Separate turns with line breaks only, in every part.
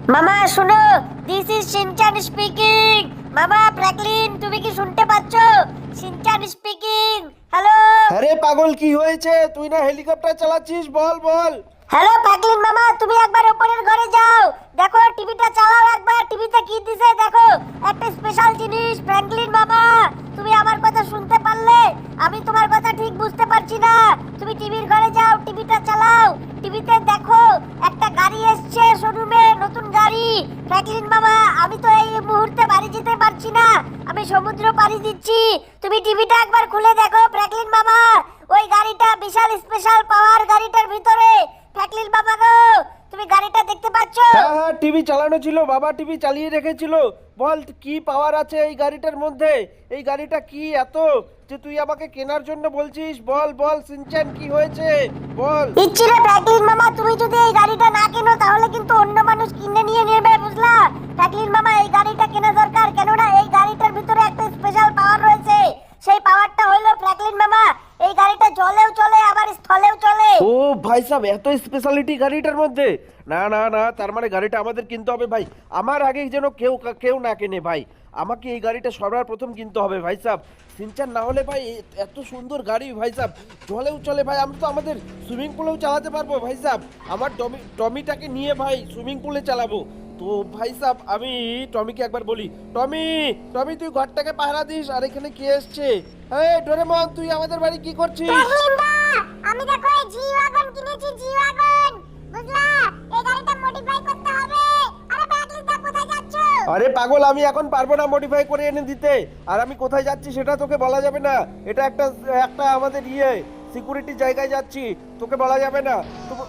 মামা শুনো this is Shinchan speaking মামা ফ্র্যাঙ্কলিন তুমি কি শুনতে পাচ্ছ? শিনচান স্পিকিং হ্যালো
আরে পাগল কি হয়েছে? তুই না হেলিকপ্টার চালাচ্ছিস? বল বল।
হ্যালো ফ্র্যাঙ্কলিন মামা তুমি একবার ওপরের ঘরে যাও। দেখো টিভিটা চালাও একবার টিভিতে কি দিছে দেখো একটা স্পেশাল জিনিস ফ্র্যাঙ্কলিন মামা তুমি আমার কথা শুনতে পারলে আমি তোমার কথা ঠিক বুঝতে পারছি না তুমি টিভির ঘরে যাও টিভিটা চালাও টিভিতে দেখো একটা গাড়ি এসছে শোরুমে নতুন গাড়ি ফ্র্যাঙ্কলিন মামা আমি তো এই মুহূর্তে বাড়ি যেতে পারছি না আমি সমুদ্র পাড়ি দিচ্ছি। তুমি টিভিটা একবার খুলে দেখো, ফ্র্যাঙ্কলিন বাবা ওই গাড়িটা বিশাল স্পেশাল পাওয়ার গাড়িটার ভিতরে। ফ্র্যাঙ্কলিন বাবা গো। তুমি গাড়িটা দেখতে পাচ্ছ?
হ্যাঁ হ্যাঁ টিভি চালানো ছিল বাবা টিভি চালিয়ে রেখেছিল। বল কি পাওয়ার আছে এই গাড়িটার মধ্যে? এই গাড়িটা কি এত যে তুই আমাকে কেনার জন্য বলছিস? বল বল সিনচান কি হয়েছে? বল।
ইচ্ছি রে ফ্র্যাঙ্কলিন মামা তুমি যদি এই গাড়িটা না কেনো তাহলে কিন্তু অন্য মানুষ কিনে নিয়ে নেবে বুঝলা? ফ্র্যাঙ্কলিন মামা এই গাড়িটা কেনা দরকার কেননা এই গাড়িটার ভিতরে একটা স্পেশাল পাওয়ার রয়েছে। সেই পাওয়ারটা হলো ফ্র্যাঙ্কলিন মামা। এই গাড়িটা জলেও চলে আবার স্থলেও চলে।
ও ভাই সাহেব এত স্পেশালিটি গাড়িটার মধ্যে? না না না তার মানে গাড়িটা আমাদের কিনতে হবে ভাই। আমার আগে যেন কেউ কেউ না কেনে ভাই। আমাকে এই গাড়িটা সবার প্রথম কিনতে হবে ভাই সাহেব। সিনচান না হলে ভাই এ- এত সুন্দর গাড়ি ভাই সাহেব। জলেও চলে ভাই আমরা তো আমাদের সুইমিং পুলেও চালাতে পারব ভাই সাহেব। আমার টমি টমিটাকে নিয়ে ভাই সুইমিং পুলে চালাবো। তো ভাই সাহেব আমি টমিকে একবার বলি টমি টমি তুই ঘরটাকে পাহারা দিস আর এখানে কে এসছে? এই ডোরেমন তুই আমাদের বাড়ি কি করছিস?
আমি দেখো এই জি ওয়াগন কিনেছি জি ওয়াগন বুঝলা? এই গাড়িটা মডিফাই করতে হবে। আরে দা কোথায় যাচ্ছ?
আরে পাগল, আমি এখন পারব না মডিফাই করে এনে দিতে। আর আমি কোথায় যাচ্ছি সেটা তোকে বলা যাবে না। এটা একটা একটা আমাদের ইয়ে সিকিউরিটি জায়গায় যাচ্ছি। তোকে বলা যাবে না। তোকে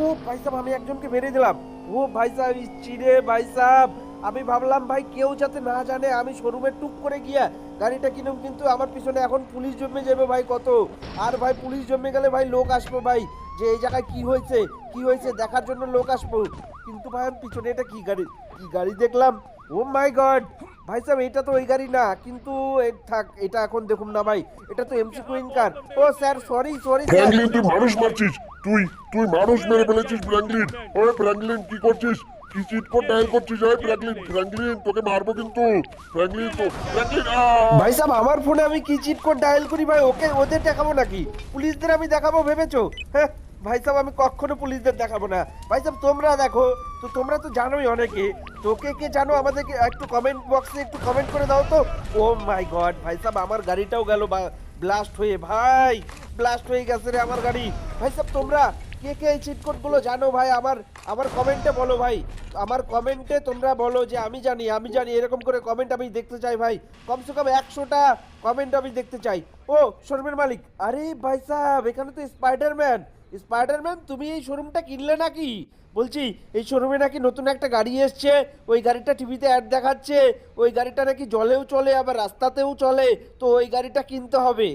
ও ভাই সাহেব আমি একজনকে মেরে দিলাম। ও, ভাই সাহেব ইচ্ছি রে ভাই সাহেব আমি ভাবলাম, ভাই, কেউ যাতে না জানে, আমি শোরুমে টুক করে গিয়া গাড়িটা কিনুম, কিন্তু আমার পিছনে এখন পুলিশ জমে যাবে, ভাই, কত? আর ভাই, পুলিশ জমে গেলে, ভাই, লোক আসবে, ভাই, যে এই জায়গায় কি হয়েছে কি হয়েছে, দেখার জন্য লোক আসব। কিন্তু ভাই, আমি পিছনে এটা কি গাড়ি কি গাড়ি দেখলাম? ও মাই গড ভাই সাহেব, এটা তো ওই গাড়ি না, কিন্তু থাক, এটা এখন দেখুন না, ভাই, এটা তো এমসি কুইন কার ও, স্যার সরি সরি
তুই মানুষ মারছিস, তুই তুই মানুষ মেরে ফেলেছিস ফ্র্যাঙ্কলিন ওরে কি করছিস? কি চিট কোড ডায়াল করছিস ওই ফ্র্যাঙ্কলিন ফ্র্যাঙ্কলিন তোকে মারবো কিন্তু। ফ্র্যাঙ্কলিন তো ফ্র্যাঙ্কলিন
ভাই সাহেব আমার ফোনে আমি কি চিট কোড ডায়াল করি ভাই? ওকে, ওদের দেখাবো নাকি? পুলিশদের আমি দেখাবো, ভেবেছো? হ্যাঁ ভাই সাহেব আমি কখনো পুলিশদের দেখাবো না। ভাই সাহেব তোমরা দেখো, তো তোমরা তো জানোই অনেকে। তো কে কে জানো? আমাদেরকে একটু কমেন্ট বক্সে একটু কমেন্ট করে দাও তো। ও মাই গড ভাই সাহেব আমার গাড়িটাও গেল ব্লাস্ট হয়ে ভাই ব্লাস্ট হয়ে গেছে রে আমার গাড়ি। ভাই সাহেব তোমরা কে কে এই চিট জানো ভাই? আমার আমার কমেন্টে বলো ভাই। আমার কমেন্টে তোমরা বলো যে আমি জানি আমি জানি, এরকম করে কমেন্ট আমি দেখতে চাই ভাই। কমসে কম একশোটা কমেন্ট আমি দেখতে চাই। ও শোরুমের মালিক। আরে ভাই সাহেব, এখানে তো স্পাইডারম্যান স্পাইডারম্যান তুমি এই শোরুমটা কিনলে নাকি? বলছি, এই শোরুমে নাকি নতুন একটা গাড়ি এসছে, ওই গাড়িটা টিভিতে অ্যাড দেখাচ্ছে, ওই গাড়িটা নাকি জলেও চলে, আবার রাস্তাতেও চলে, তো ওই গাড়িটা কিনতে হবে।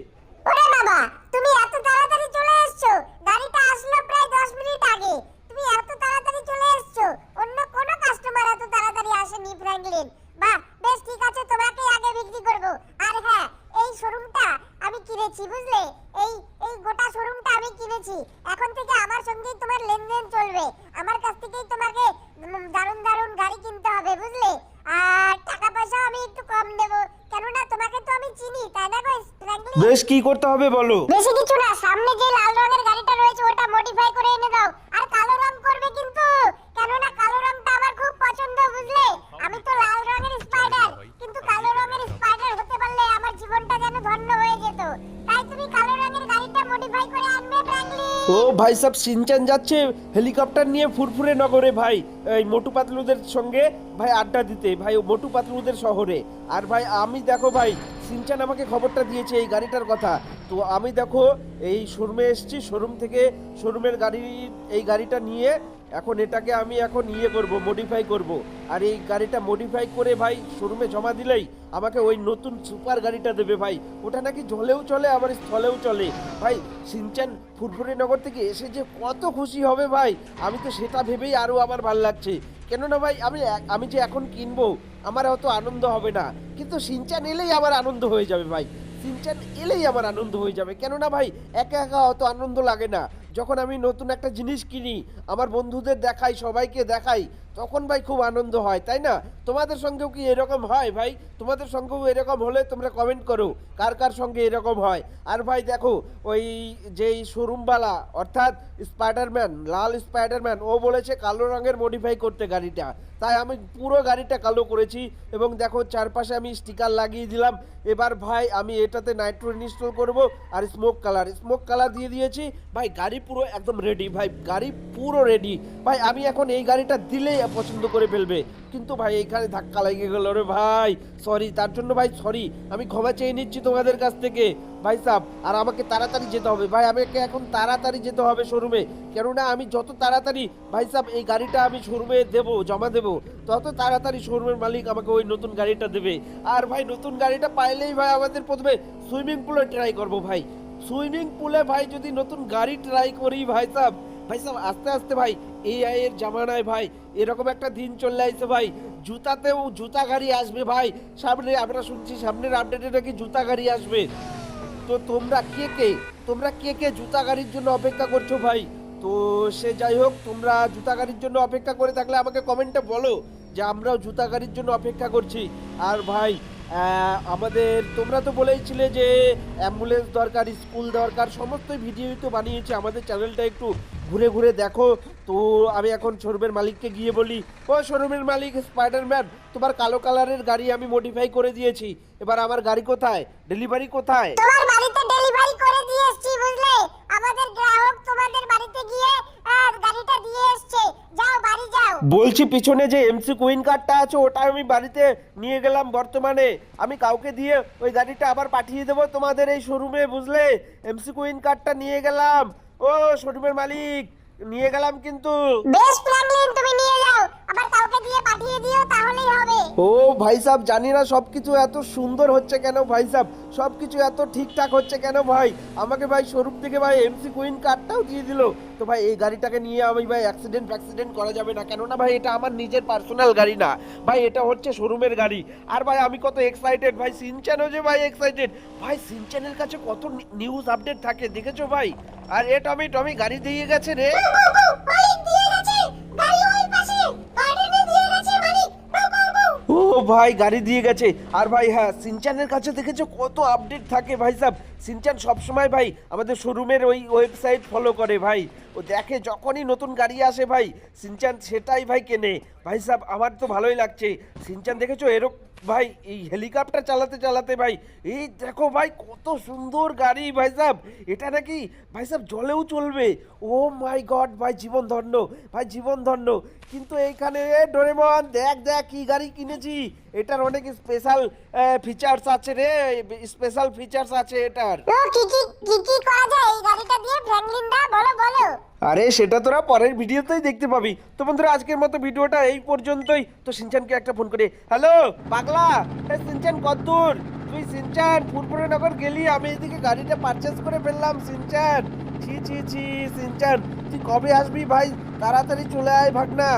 বাবা তুমি এত তাড়াতাড়ি চলে এসছো। গাড়িটা আসলো প্রায় 10 মিনিট আগে। তুমি এত তাড়াতাড়ি চলে এসছো অন্য কোনো কাস্টমার এত তাড়াতাড়ি আসেনি ফ্র্যাঙ্কলিন বাহ বেশ ঠিক আছে তোমাকে আগে বিক্রি করব আর হ্যাঁ এই শোরুমটা আমি কিনেছি বুঝলে এই এই গোটা শোরুমটা আমি কিনেছি এখন থেকে আমার সঙ্গেই তোমার লেনদেন চলবে আমার কাছ থেকেই তোমাকে উম, দারুণ দারুণ গাড়ি কিনতে হবে বুঝলে আর টাকা পয়সা আমি একটু কম দেবো কেননা তোমাকে তো আমি চিনি তাই না গো ফ্র্যাঙ্কলিন
বেশ কি করতে হবে বলো?
বেশি কিছু না সামনে যে লাল রঙের গাড়িটা রয়েছে ওটা মডিফাই করে এনে দাও। আর কালো রং করবে কিন্তু কেননা কালো রংটা আমার খুব পছন্দ বুঝলে? আমি তো লাল রঙের স্পাইডার কিন্তু কালো রঙের স্পাইডার হতে পারলে আমার জীবনটা যেন ধন্য হয়ে যেত। তাই তুমি কালো রঙের গাড়িটা মডিফাই করে আনবে ফ্র্যাঙ্কলিন
ও ভাই সব সিনচান যাচ্ছে হেলিকপ্টার নিয়ে ফুরফুরে নগরে ভাই। এই মোটু পাতলুদের সঙ্গে ভাই আড্ডা দিতে ভাই ও মোটু পাতলুদের শহরে। আর ভাই আমি দেখো ভাই সিনচান আমাকে খবরটা দিয়েছে এই গাড়িটার কথা। তো আমি দেখো, এই শোরুমে এসেছি, শোরুম থেকে শোরুমের গাড়ি, এই গাড়িটা নিয়ে এখন এটাকে আমি এখন ইয়ে করব মডিফাই করব। আর এই গাড়িটা মডিফাই করে ভাই শোরুমে জমা দিলেই আমাকে ওই নতুন সুপার গাড়িটা দেবে ভাই। ওটা নাকি জলেও চলে, আবার স্থলেও চলে। ভাই, সিনচান ফুরফুরি নগর থেকে এসে যে কত খুশি হবে ভাই, আমি তো সেটা ভেবেই আরও আমার ভালো লাগছে। কেননা ভাই, আমি আমি যে এখন কিনবো, আমার অত আনন্দ হবে না। কিন্তু সিনচান এলেই আমার আনন্দ হয়ে যাবে ভাই। সিনচান এলেই আমার আনন্দ হয়ে যাবে। কেননা ভাই, একা একা অত আনন্দ লাগে না। যখন আমি নতুন একটা জিনিস কিনি, আমার বন্ধুদের দেখাই, সবাইকে দেখাই, তখন ভাই খুব আনন্দ হয়, তাই না? তোমাদের সঙ্গেও কি এরকম হয় ভাই? তোমাদের সঙ্গেও এরকম হলে তোমরা কমেন্ট করো, কার কার সঙ্গে এরকম হয়। আর ভাই দেখো, ওই যেই শোরুমওয়ালা, অর্থাৎ স্পাইডারম্যান লাল স্পাইডারম্যান ও বলেছে কালো রঙের মডিফাই করতে গাড়িটা। তাই আমি পুরো গাড়িটা কালো করেছি এবং দেখো চারপাশে আমি স্টিকার লাগিয়ে দিলাম। এবার ভাই আমি এটাতে নাইট্রো ইনস্টল করব আর স্মোক কালার স্মোক কালার দিয়ে দিয়েছি। ভাই গাড়ি পুরো একদম রেডি ভাই, গাড়ি পুরো রেডি ভাই, আমি এখন এই গাড়িটা দিলেই পছন্দ করে ফেলবে। কিন্তু ভাই, এইখানে ধাক্কা লেগে গেল রে ভাই। সরি তার জন্য ভাই সরি আমি ক্ষমা চেয়ে নিচ্ছি তোমাদের কাছ থেকে। ভাই সাহ আর আমাকে তাড়াতাড়ি যেতে হবে। ভাই, আমাকে এখন তাড়াতাড়ি যেতে হবে শোরুমে কেননা আমি যত তাড়াতাড়ি, ভাই সাহ এই গাড়িটা আমি শোরুমে দেব, জমা দেব, তত তাড়াতাড়ি শোরুমের মালিক আমাকে ওই নতুন গাড়িটা দেবে। আর ভাই, নতুন গাড়িটা পাইলেই ভাই আমাদের প্রথমে সুইমিং পুলে ট্রাই করব ভাই। সুইমিং পুলে ভাই যদি নতুন গাড়ি ট্রাই করি ভাই সাহ ভাই সাহ আস্তে আস্তে ভাই এআই এর জামানায় ভাই, এরকম একটা দিন চলে আসছে ভাই। জুতাতেও জুতা গাড়ি আসবে ভাই। সামনে আমরা শুনছি সামনের আপডেটে নাকি জুতা গাড়ি আসবে। তো তোমরা কে কে, তোমরা কে কে জুতা গাড়ির জন্য অপেক্ষা করছ ভাই? তো সে যাই হোক, তোমরা জুতা গাড়ির জন্য অপেক্ষা করে থাকলে আমাকে কমেন্টে বলো যে আমরাও জুতা গাড়ির জন্য অপেক্ষা করছি। আর ভাই আমাদের, তোমরা তো বলেইছিলে যে অ্যাম্বুলেন্স দরকার স্কুল দরকার সমস্ত ভিডিওই তো বানিয়েছি। আমাদের চ্যানেলটা একটু ঘুরে ঘুরে দেখো। তো আমি এখন শোরুমের মালিককে গিয়ে বলি, ও, শোরুমের মালিক স্পাইডারম্যান তোমার কালো কালারের গাড়ি আমি মডিফাই করে দিয়েছি। এবার আমার গাড়ি কোথায়? ডেলিভারি কোথায়?
তোমার বাড়িতে ডেলিভারি করে দিয়ে এসেছি, বুঝলে? আমাদের গ্রাহক তোমাদের বাড়িতে গিয়ে আহ, গাড়িটা দিয়ে এসেছে যাও বাড়ি যাও
বলছি পিছনে যে এমসি কুইন কারটা আছে, ওটা আমি বাড়িতে নিয়ে গেলাম বর্তমানে। আমি কাউকে দিয়ে ওই গাড়িটা আবার পাঠিয়ে দেবো তোমাদের এই শোরুমে বুঝলে? এমসি কুইন কারটা নিয়ে গেলাম। ও শোরুমের মালিক, নিয়ে গেলাম কিন্তু।
বেশ প্ল্যান তুমি নিয়ে
ভাই সাহেব জানি না সব কিছু এত সুন্দর হচ্ছে কেন ভাই সাহেব সব? কিছু এত ঠিকঠাক হচ্ছে কেন ভাই? আমাকে ভাই শোরুম থেকে ভাই এমসি কুইন কার্ডটাও দিয়ে দিল। তো ভাই এই গাড়িটাকে নিয়ে আমি ভাই অ্যাক্সিডেন্ট ফ্যাক্সিডেন্ট করা যাবে না। কেননা ভাই এটা আমার নিজের পার্সোনাল গাড়ি না। ভাই এটা হচ্ছে শোরুমের গাড়ি। আর ভাই আমি কত এক্সাইটেড ভাই সিনচ্যানও যে ভাই এক্সাইটেড ভাই সিনচ্যানের কাছে কত নিউজ আপডেট থাকে, দেখেছ ভাই? আর এ টমি টমি গাড়ি দিয়ে গেছে রে। ভাই, গাড়ি দিয়ে গেছে। আর ভাই হ্যাঁ সিনচানের কাছে দেখেছ কত আপডেট থাকে ভাই সাহেব সিনচান সবসময় ভাই আমাদের শোরুমের ওই ওয়েবসাইট ফলো করে ভাই। ও দেখে যখনই নতুন গাড়ি আসে ভাই, সিনচান সেটাই ভাই কেনে। ভাই সাহেব আমার তো ভালোই লাগছে। সিনচান দেখেছ এরকম ভাই, এই হেলিকপ্টার চালাতে চালাতে ভাই, এই দেখো ভাই, কত সুন্দর গাড়ি ভাই সাহেব। এটা নাকি ভাই সাহেব জলেও চলবে। ও মাই গড, ভাই, জীবন ধন্য, ভাই, জীবন ধন্য। কিন্তু এইখানে ডোরেমন, দেখ দেখ, কি গাড়ি কিনেছি। এটার অনেক স্পেশাল ফিচার্স আছে রে স্পেশাল ফিচার্স আছে এটার।
কি কি কি কি করা যায় এই গাড়িটা দিয়ে ফ্র্যাঙ্কলিন দা বলো বলো
আরে, সেটা তোরা পরের ভিডিওতেই দেখতে পাবি। তো বন্ধুরা, আজকের মতো ভিডিওটা এই পর্যন্তই। তো সিনচানকে একটা ফোন করে, হ্যালো, পাগলা, এ সিনচান কদ্দূর তুই সিনচান, ফুরফুরে নগর গেলি, আমি এদিকে গাড়িটা পারচেজ করে ফেললাম, সিনচান। ছি ছি ছি, সিনচান, তুই কবে আসবি ভাই? তাড়াতাড়ি চলে আয় ভাগনা।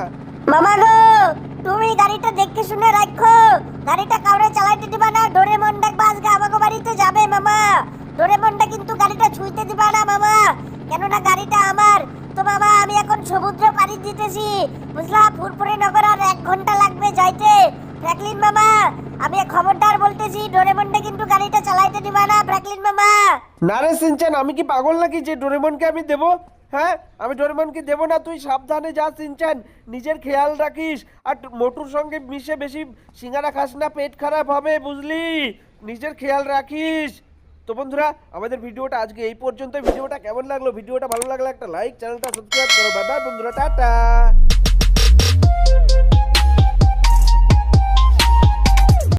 মামা গো, তুমি গাড়িটা দেখে শুনে রাখো। গাড়িটা কাউরে চালাইতে দিবা না ডোরেমন ডাকবা আজকে আমাকে বাড়িতে যাবে মামা। ডোরেমনটা কিন্তু গাড়িটা ছুঁইতে দিবা না মামা। কেননা গাড়িটা আমার। তো বাবা, আমি এখন সমুদ্র পাড়ি দিতেছি। বুঝলা, ফুরফুরে নগর আর এক ঘণ্টা লাগবে যাইতে। ফ্র্যাঙ্কলিন মামা, আমি খবরদার বলতেছি, ডোরেমনটা কিন্তু গাড়িটা চালাইতে দিবা না, ফ্র্যাঙ্কলিন মামা।
না রে সিনচান আমি কি পাগল নাকি যে ডোরেমনকে আমি দেবো? হ্যাঁ আমি ডোরেমনকে দেবো না, তুই সাবধানে যা সিনচান নিজের খেয়াল রাখিস। আর মোটুর সঙ্গে মিশে বেশি সিঙ্গারা খাস না, পেট খারাপ হবে, বুঝলি? নিজের খেয়াল রাখিস। তো বন্ধুরা, আমাদের ভিডিওটা আজকে এই পর্যন্ত ভিডিওটা কেমন লাগল? ভিডিওটা ভালো লাগল একটা লাইক চ্যানেলটা সাবস্ক্রাইব করো। বাই বন্ধুরা, টাটা।